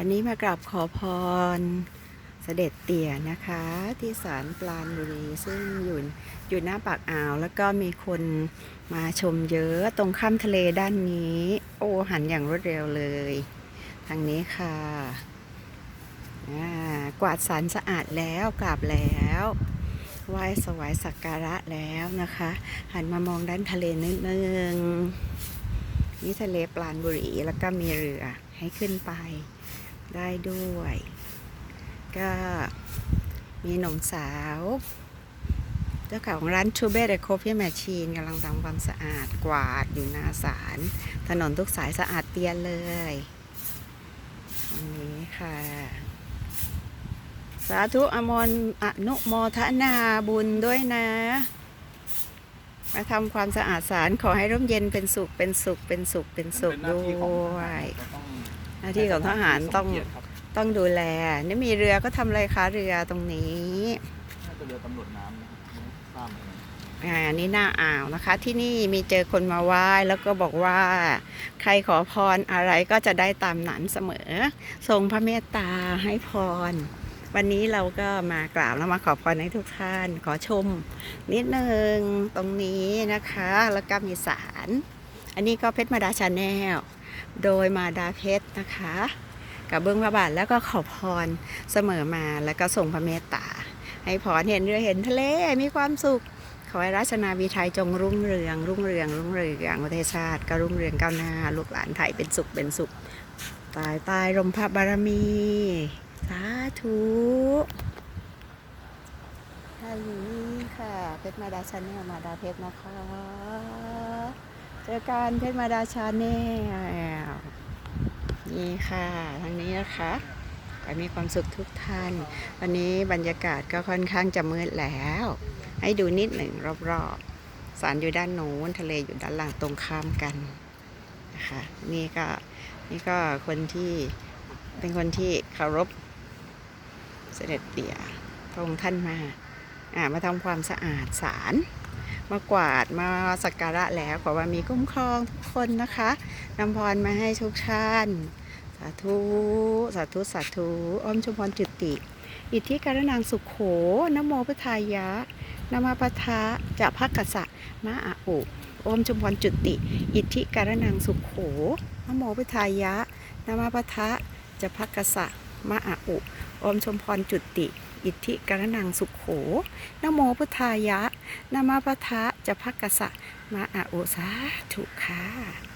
วันนี้มากราบขอพรเสด็จเตี่ยนะคะ ที่ศาลปรานบุรีซึ่งอยู่อยู่หน้าปากอ่าว แล้วก็มีคนมาชมเยอะตรงข้ามทะเลด้านนี้ โอ้หันอย่างรวดเร็วเลย ทางนี้ค่ะอ่ากวาดสารสะอาดแล้วกราบแล้วไหว้สวายสักการะแล้วนะคะ หันมามองด้านทะเลนิดนึงนี่ทะเลปรานบุรีแล้วก็มีเรือให้ขึ้นไป ได้ด้วย ก็มีหนุ่มสาว เจ้าของร้านทูเบสเดโคฟ e แมชชีนกำลังทำความสะอาดกวาดอยู่หน้าศาลถนนทุกสายสะอาดเตียนเลยอันนี้ค่ะ สาธุอมรอนุโมทนาบุญด้วยนะมาทำความสะอาดศาลขอให้ร่มเย็นเป็นสุขเป็นสุขเป็นสุขเป็นสุขด้วยาที่ของทหารต้องให้ทหารสมเกียรติครับต้องดูแล นี่มีเรือก็ทำอะไรคะเรือตรงนี้น่าจะเรือตำรวจน้ำนะครับข้ามไปอ่านี่หน้าอ่าวนะคะ ที่นี่มีเจอคนมาไหว้แล้วก็บอกว่า ใครขอพรอะไรก็จะได้ตามนั้นเสมอ ทรงพระเมตตาให้พร วันนี้เราก็มากราบแล้วมาขอพรให้ทุกท่าน ขอชม นิดนึงตรงนี้นะคะ แล้วก็มีสาร อันนี้ก็เพชรมาดาชาแนล โดยมาดาเพชรนะคะ กับเบื้องพระบาทแล้วก็ขอพรเสมอมาแล้วก็ทรงพระเมตตา ให้พรเห็นเรือเห็นทะเลมีความสุข ขอให้ราชนาวีไทยจงรุ่งเรือง รุ่งเรือง รุ่งเรืองประเทศชาติก็รุ่งเรืองก้าวหน้าลูกหลานไทยเป็นสุขเป็นสุข ตายตายลมพระบารมีสาธุฮัลโหลค่ะ เพชรมาดาชาแนลมาดาเพชรนะคะ เจอกันเพชรมาดาชาแนลนี่ค่ะทางนี้นะคะขอให้มีความสุขทุกท่าน วันนี้บรรยากาศก็ค่อนข้างจะมืดแล้ว ให้ดูนิดหนึ่งรอบๆสารอยู่ด้านโน้นทะเลอยู่ด้านหลังตรงข้ามกันนะคะนี่ก็นี่ก็คนที่เป็นคนที่เคารพเสด็จเตี่ยพระองค์ท่านมาอ่ามาทำความสะอาดศาล มากวาดมาสักการะแล้วขอว่ามีคุ้มครองทุกคนนะคะนำพรมาให้ทุกท่านสาธุสาธุสาธุอ้อมชมพรจุติ อิทธิการนางสุขโขนโมพุทธายะนามาปะทะจะพักกะสะมะอะอุอมชมพรจุติ อิทธิการนางสุขโขนโมพุทธายะนามาปะทะจะพักกะสะมะอะอุอมชมพรจุติ อิทธิกรนังสุขโขนโมพุทธายะนามาปะทะจะพักกะสะมาอะอุสาถุค่ะ